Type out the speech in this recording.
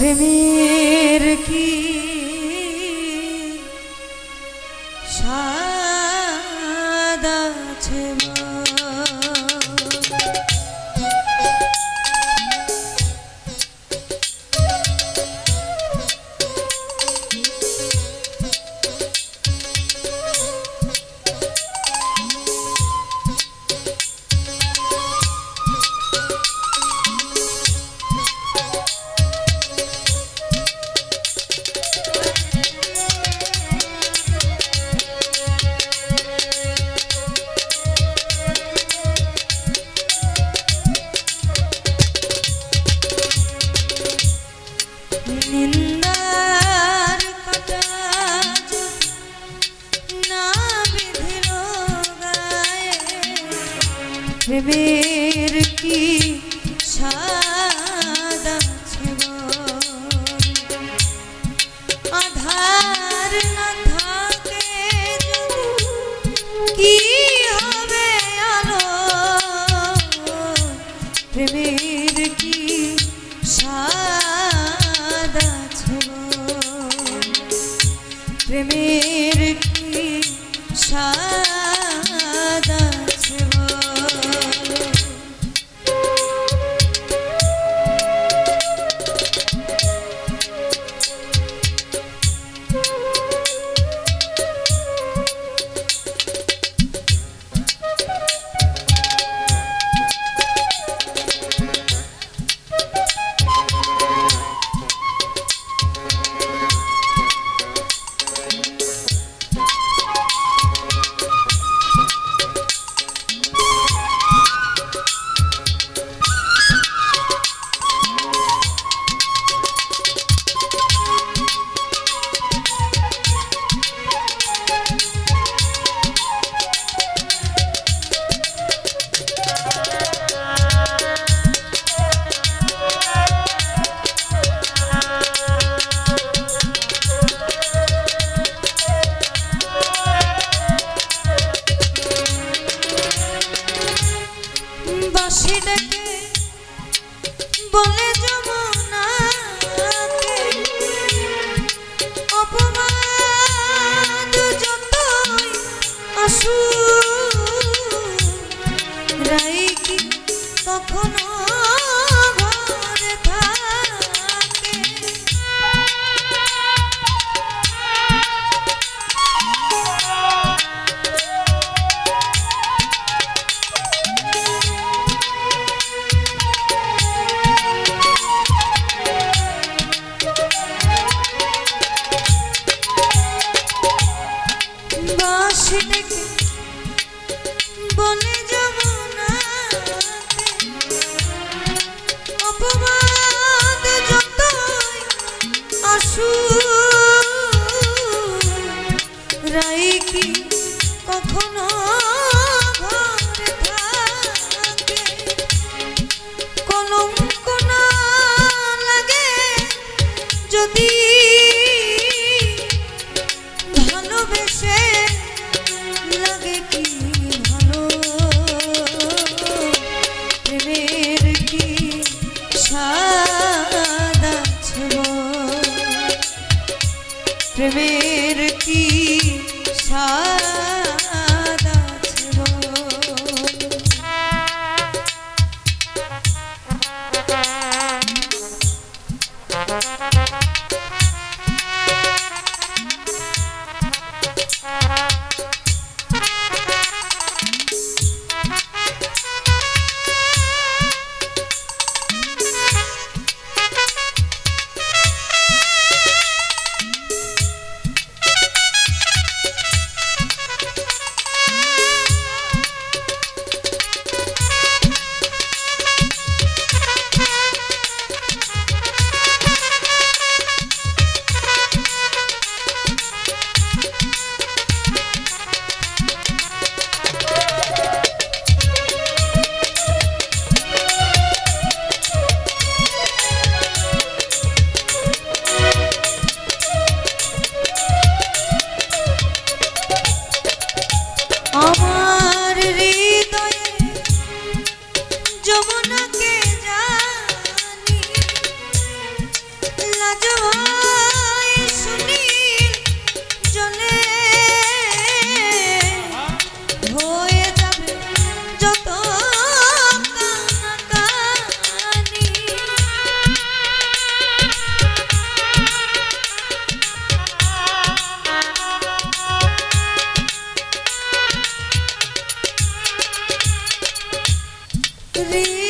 প্রেমের কি প্রেমের কি সা রাই কি কখনো কলঙ্ক না লাগে যদি প্রেমের কি रे